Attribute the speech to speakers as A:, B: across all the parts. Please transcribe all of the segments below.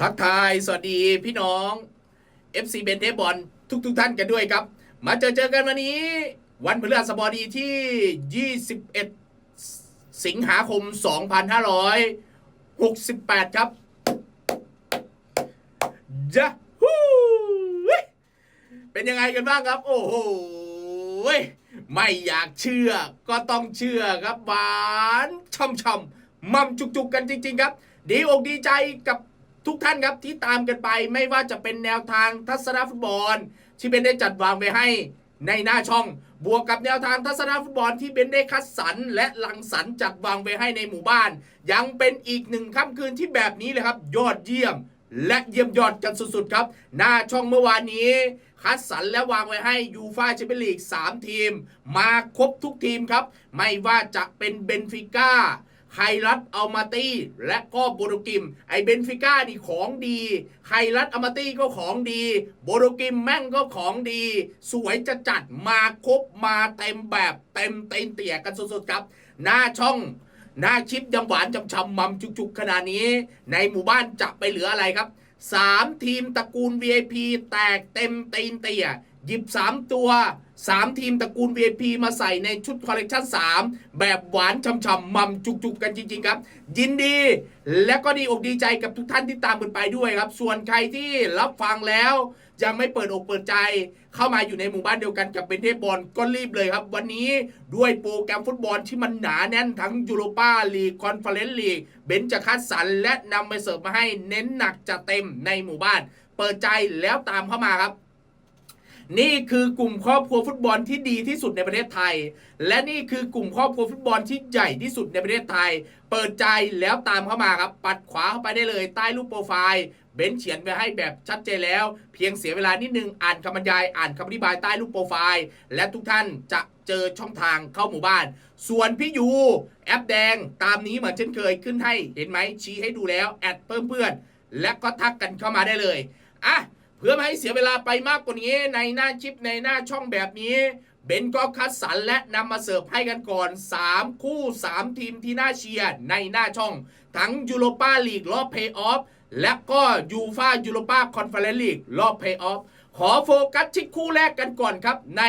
A: ทักทาย สวัสดีพี่น้อง FC เบนเทบอลทุกทุกๆท่านกันด้วยครับ มาเจอเจอกันวันนี้ วันพฤหัสบดีที่ 21 สิงหาคม 2568 ครับยะฮู้เป็นยังไงกันบ้างครับ โอ้โหไม่อยากเชื่อก็ต้องเชื่อครับหวานช่ำๆมั่มจุกๆกันจริง ๆ ครับ ดีอกดีใจกับ ทุกท่านครับที่ตามกันไปไม่ว่าจะเป็นแนวทางทัศนฟุตบอล ที่เบนได้จัดวางไว้ให้ในหน้าช่อง บวกกับแนวทางทัศนฟุตบอลที่เบนได้คัดสรรและลังสรรจัดวางไว้ให้ในหมู่บ้าน ยังเป็นอีกหนึ่งค่ำคืนที่แบบนี้เลยครับ ยอดเยี่ยม และเยี่ยมยอดกันสุดๆครับ หน้าช่องเมื่อวานนี้ คัดสรรและวางไว้ให้ยูฟาแชมเปี้ยนลีก3ทีม มาครบทุกทีมครับ ไม่ว่าจะเป็นเบนฟิก้า ไครัตอัลมาตี้และก็โบโรกิม ไอเบนฟิก้านี่ของดีไครัตอัลมาตี้ก็ของดี โบโรกิมแม่งก็ของดี สวยจะจัดมาครบมาเต็มแบบเต็มเต็มเตี่ยกันสุดๆครับ หน้าช่องหน้าชิปยังหวานจำชำมัมจุกๆขนาดนี้ ในหมู่บ้านจะไปเหลืออะไรครับ 3 ทีมตระกูล VIP แตกเต็มตีนเตี่ยหยิบ 3 ตัว 3 ทีมตระกูล VIP มาใส่ในชุดคอลเลกชัน3 แบบหวานช่ำๆมัมจุกๆ กันจริง ๆ ครับ ยินดี และก็ดีอกดีใจกับทุกท่านที่ตามกันไปด้วยครับ ส่วนใครที่รับฟังแล้ว ยังไม่เปิดอกเปิดใจ เข้ามาอยู่ในหมู่บ้านเดียวกันกับเป็นเทพบอลก็รีบเลยครับ วันนี้ด้วยโปรแกรมฟุตบอลที่มันหนาแน่นทั้งยูโรปาลีกคอนเฟอเรนซ์ลีกเบนจะคัดสรรและนำไปเสิร์ฟมาให้เน้นหนักจะเต็มในหมู่บ้าน เปิดใจแล้วตามเข้ามาครับ นี่คือกลุ่มครอบครัวฟุตบอลที่ดีที่สุดในประเทศไทย และนี่คือกลุ่มครอบครัวฟุตบอลที่ใหญ่ที่สุดในประเทศไทย เปิดใจแล้วตามเข้ามาครับ ปัดขวาเข้าไปได้เลยใต้รูปโปรไฟล์เบนเขียนไปให้แบบชัดเจนแล้ว เพียงเสียเวลานิดนึงอ่านคำบรรยายอ่านคำอธิบายใต้รูปโปรไฟล์และทุกท่านจะเจอช่องทางเข้าหมู่บ้าน ส่วนพี่ยูแอปแดงตามนี้เหมือนเช่นเคยขึ้นให้เห็นไหมชี้ให้ดูแล้วแอดเพิ่มเพื่อนและก็ทักกันเข้ามาได้เลยอะ เพื่อไม่ให้เสียเวลาไปมากกว่านี้ในหน้าคลิปในหน้าช่องแบบนี้เบนก็คัดสรรและนำมาเสิร์ฟให้กันก่อน 3 คู่ 3 ทีมที่น่าเชียร์ในหน้าช่อง ทั้งยูโรปาลีกรอบเพย์ออฟและก็ยูฟายูโรปาคอนเฟอเรนซ์ลีกรอบเพย์ออฟขอโฟกัสที่คู่แรกกันก่อนครับ ใน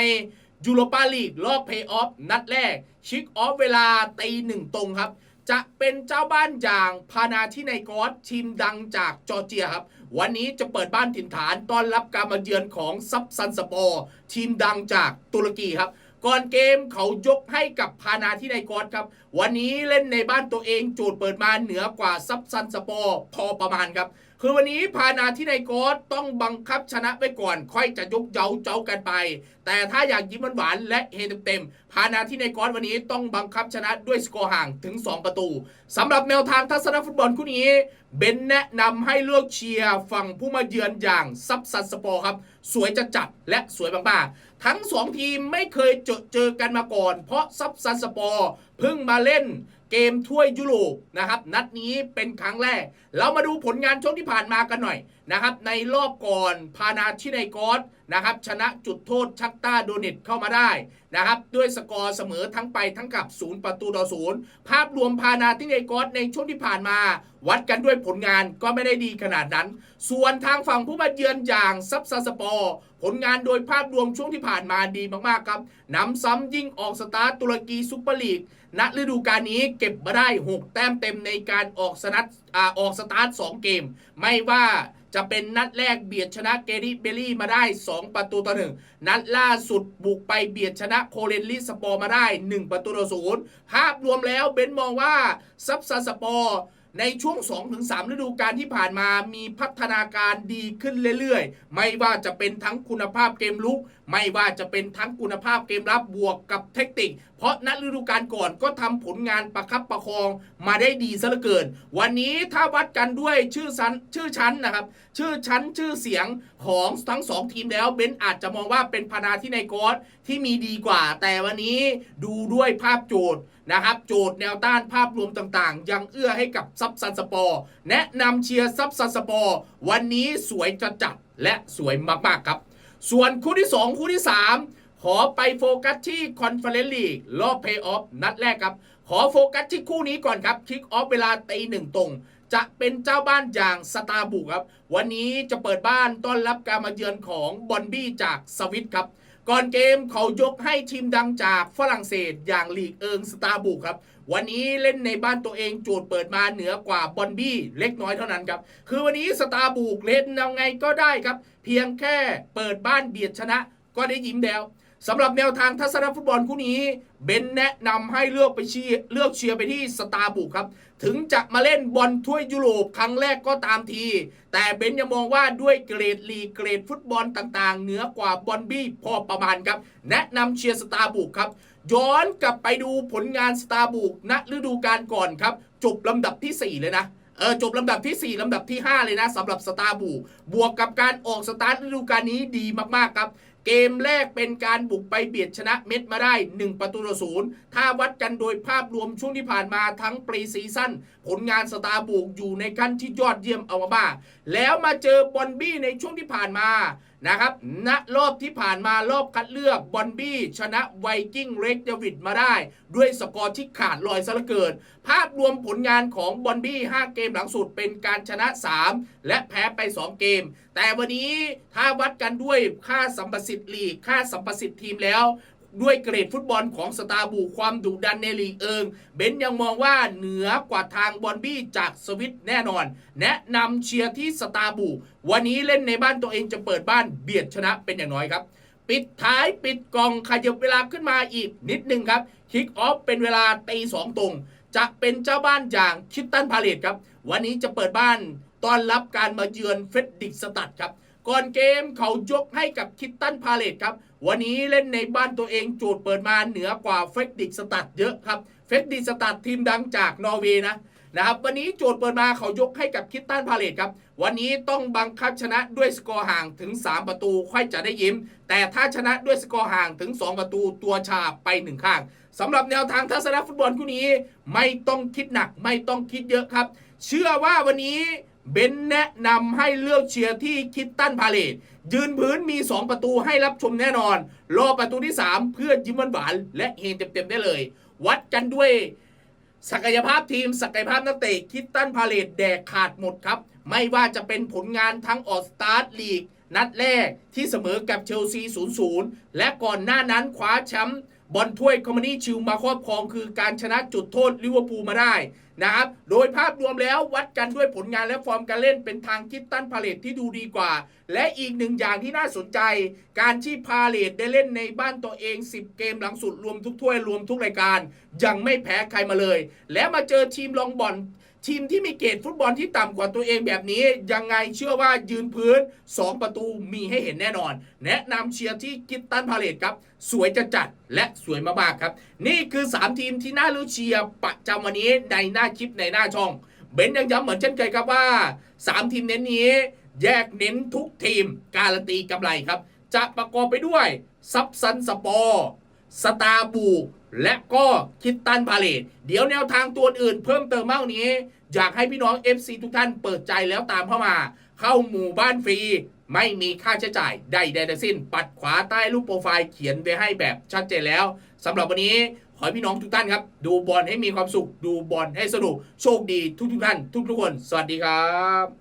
A: ยูโรปาลีกรอบเพย์ออฟนัดแรก ชิกออฟเวลาตีหนึ่งตรงครับ จะเป็นเจ้าบ้านอย่างพานาที่ในกอสทีมดังจากจอร์เจียครับ วันนี้จะเปิดบ้านถิ่นฐานต้อนรับการมาเยือนของซับซันสปอร์ทีมดังจากตุรกีครับ ก่อนเกมเขายกให้กับพานาที่ในกอสครับ วันนี้เล่นในบ้านตัวเองโจทย์เปิดมาเหนือกว่าซับซันสปอร์พอประมาณครับ คือวันนี้พานาที่ในกอสต้องบังคับชนะไว้ก่อน ค่อยจะยกเย้าเจ้ากันไป แต่ถ้าอยากยิ้มหวานและเฮเต็มๆพานาที่ในกอสวันนี้ต้องบังคับชนะด้วยสกอร์ห่างถึง 2 ประตูสำหรับแนวทางทัศนฟุตบอลคู่นี้เบนแนะนำให้เลือกเชียร์ฝั่งผู้มาเยือนอย่างซับซันสปอร์ครับ สวยจะจัดและสวยมากๆทั้ง 2 ทีมไม่เคยเจอเจอกันมาก่อน เพราะซับซันสปอร์เพิ่งมาเล่น เกมถ้วยยุโรปนะครับนัดนี้เป็นครั้งแรก เรามาดูผลงานช่วงที่ผ่านมากันหน่อยนะครับในรอบก่อนพานาชิไนกอสนะครับชนะจุดโทษชักต้าโดเนตเข้ามาได้นะครับด้วยสกอร์เสมอทั้งไปทั้งกลับ 0 ประตูต่อศูนย์ภาพรวมพานาทิไนกอสในช่วงที่ผ่านมา วัดกันด้วยผลงานก็ไม่ได้ดีขนาดนั้น ส่วนทางฝั่งผู้มาเยือนอย่างซับซาสปอร์ ผลงานโดยภาพรวมช่วงที่ผ่านมาดีมากๆครับนำซ้ำยิ่งออกสตาร์ทตุรกีซุปเปอร์ลีกณฤดูกาลนี้เก็บมาได้ 6 แต้มเต็มในการออกสนัดอออกสตาร์ท2เกม ไม่ว่าจะเป็นนัดแรกเบียดชนะเกริเบลลี่มาได้ 2 ประตูต่อหนึ่งนัดล่าสุดบุกไปเบียดชนะโคเรนลิสปอร์มาได้ 1 ประตูต่อศูนย์ภาพรวมแล้วเบนมองว่าซับซาสปอร์ ในช่วง 2-3 ฤดูกาลที่ผ่านมามีพัฒนาการดีขึ้นเรื่อยๆ ไม่ว่าจะเป็นทั้งคุณภาพเกมลุก ไม่ว่าจะเป็นทั้งคุณภาพเกมรับบวกกับเทคนิค เพราะนัดฤดูกาลก่อนก็ทำผลงานประคับประคองมาได้ดีซะเหลือเกิน วันนี้ถ้าวัดกันด้วยชื่อชั้นชื่อชั้นนะครับ ชื่อชั้นชื่อเสียงของทั้งสองทีมแล้วเบนอาจจะมองว่าเป็นพานาที่ในกอสที่มีดีกว่า แต่วันนี้ดูด้วยภาพโจทย์ นะครับ โจทย์แนวต้านภาพรวมต่างๆ ยังเอื้อให้กับซับซันสปอร์แนะนำเชียร์ซับซันสปอร์วันนี้สวยจะจัดและสวยมากๆครับ ส่วนคู่ที่ 2 คู่ที่ 3 ขอไปโฟกัสที่คอนเฟอเรนซ์ลีกรอบเพย์ออฟนัดแรกครับ ขอโฟกัสที่คู่นี้ก่อนครับคิกออฟเวลาตีหนึ่งตรงจะเป็นเจ้าบ้านอย่างสตาร์บุกครับ วันนี้จะเปิดบ้านต้อนรับการมาเยือนของบอนบี้จากสวิตครับ ก่อนเกมเขายกให้ทีมดังจากฝรั่งเศสอย่างลีกเอิงสตาร์บุกครับ วันนี้เล่นในบ้านตัวเองโจทย์เปิดมาเหนือกว่าบอนบี้เล็กน้อยเท่านั้นครับ คือวันนี้สตาร์บุกเล่นยังไงก็ได้ครับ เพียงแค่เปิดบ้านเบียดชนะก็ได้ยิ้มแล้ว สำหรับแนวทางทัศนฟุตบอลคู่นี้ เบนแนะนำให้เลือกไปเชียร์เลือกเชียร์ไปที่สตาร์บุกครับ ถึงจะมาเล่นบอลถ้วยยุโรปครั้งแรกก็ตามที แต่เบนยังมองว่าด้วยเกรดลีเกรดฟุตบอลต่างๆ เหนือกว่าบอนบี้พอประมาณครับ แนะนำเชียร์สตาร์บุกครับ ย้อนกลับไปดูผลงานสตาร์บุกณฤดูกาลก่อนครับ จบลำดับทีสี่4 เลยนะเออจบลำดับทีสี่ 4 ลำดับที่ 5 เลยนะสำหรับสตาร์บูบวกกับการออกสตาร์ทฤดูกาลนี้ดีมาก ๆ ครับ เกมแรกเป็นการบุกไปเบียดชนะเม็ดมาได้ 1 ประตูต่อศูนย์ถ้าวัดกันโดยภาพรวมช่วงที่ผ่านมาทั้งปรีซีซั่นผลงานสตาร์บุกอยู่ในขั้นที่ยอดเยี่ยมเอามาบ้า แล้วมาเจอบอนบี้ในช่วงที่ผ่านมานะครับณรอบที่ผ่านมารอบคัดเลือกบอนบี้ชนะไวกิ้งเรกเดวิดมาได้ ด้วยสกอร์ที่ขาดลอยซะเหลือเกิน ภาพรวมผลงานของบอนบี้5เกมหลังสุดเป็นการชนะ 3 และแพ้ไป 2 เกมแต่วันนี้ถ้าวัดกันด้วยค่าสัมประสิทธิ์ลีก ค่าสัมประสิทธิ์ทีมแล้ว ด้วยเกรดฟุตบอลของสตาร์บูความดุดันในลีกเอิง เบนยังมองว่าเหนือกว่าทางบอนบี้จากสวิตแน่นอน แนะนำเชียร์ที่สตาร์บูวันนี้เล่นในบ้านตัวเองจะเปิดบ้านเบียดชนะเป็นอย่างน้อยครับปิดท้ายปิดกองขยับเวลาขึ้นมาอีกนิดนึงครับคิกออฟเป็นเวลาตีสองตรง จะเป็นเจ้าบ้านอย่างคิตตันพาเลตครับ วันนี้จะเปิดบ้าน ต้อนรับการมาเยือนเฟดดิกสตัดครับ ก่อนเกมเขายกให้กับคิตตันพาเลตครับ วันนี้เล่นในบ้านตัวเองโจทย์เปิดมาเหนือกว่าเฟดดิกสตัดเยอะครับ เฟดดิกสตัดทีมดังจากนอร์เวย์นะนะครับวันนี้โจทย์เปิดมาเขายกให้กับคิตตันพาเลตครับ วันนี้ต้องบังคับชนะด้วยสกอร์ห่างถึง 3 ประตูค่อยจะได้ยิ้ม แต่ถ้าชนะด้วยสกอร์ห่างถึง 2 ประตูตัวชาไปหนึ่งข้างสำหรับแนวทางทัศนฟุตบอลคู่นี้ ไม่ต้องคิดหนักไม่ต้องคิดเยอะครับ เชื่อว่าวันนี้ เบนแนะนำให้เลือกเชียร์ที่คิตตันพาเลตยืนพื้นมี 2 ประตูให้รับชมแน่นอน รอประตูที่ 3 เพื่อยิ้มหวานและเฮงเต็มๆได้เลย วัดกันด้วย ศักยภาพทีม ศักยภาพนักเตะคิตตันพาเลตแดกขาดหมดครับ ไม่ว่าจะเป็นผลงานทั้งออสตาร์ลีก นัดแรกที่เสมอกับเชลซี 0-0 และก่อนหน้านั้นคว้าแชมป์บอลถ้วยคอมมานีชิลมาครอบครองคือการชนะจุดโทษลิเวอร์พูลมาได้นะครับ โดยภาพรวมแล้ววัดกันด้วยผลงานและฟอร์มการเล่นเป็นทางคิตตันพาเลตที่ดูดีกว่า และอีกหนึ่งอย่างที่น่าสนใจ การที่พาเลตได้เล่นในบ้านตัวเอง 10 เกมหลังสุดรวมทุกถ้วยรวมทุกรายการ ยังไม่แพ้ใครมาเลย และมาเจอทีมลองบอลทีมที่มีเกรดฟุตบอลที่ต่ำกว่าตัวเองแบบนี้ ยังไงเชื่อว่ายืนพื้น 2 ประตูมีให้เห็นแน่นอน แนะนำเชียร์ที่กิตตันพาเลตครับ สวยจะจัดและสวยมากๆครับ นี่คือ 3 ทีมที่น่ารู้เชียร์ประจำวันนี้ในหน้าคลิปในหน้าช่องเบนยังย้ำเหมือนเช่นเคยครับว่า 3 ทีมเน้นนี้ แยกเน้นทุกทีมการันตีกำไรครับ จะประกอบไปด้วยซับซันสปอร์สตาบู และก็คิตตันพาเลตเดี๋ยวแนวทางตัวอื่นเพิ่มเติมเมากกว่านี้ อยากให้พี่น้อง FC ทุกท่านเปิดใจแล้วตามเข้ามา เข้าหมู่บ้านฟรี ไม่มีค่าใช้จ่ายใดๆทั้งสิ้น ปัดขวาใต้รูปโปรไฟล์เขียนไว้ให้แบบชัดเจนแล้วสำหรับวันนี้ ขอให้พี่น้องทุกท่านครับ ดูบอลให้มีความสุข ดูบอลให้สนุก โชคดีทุกทุกท่าน ทุกทุกคน สวัสดีครับ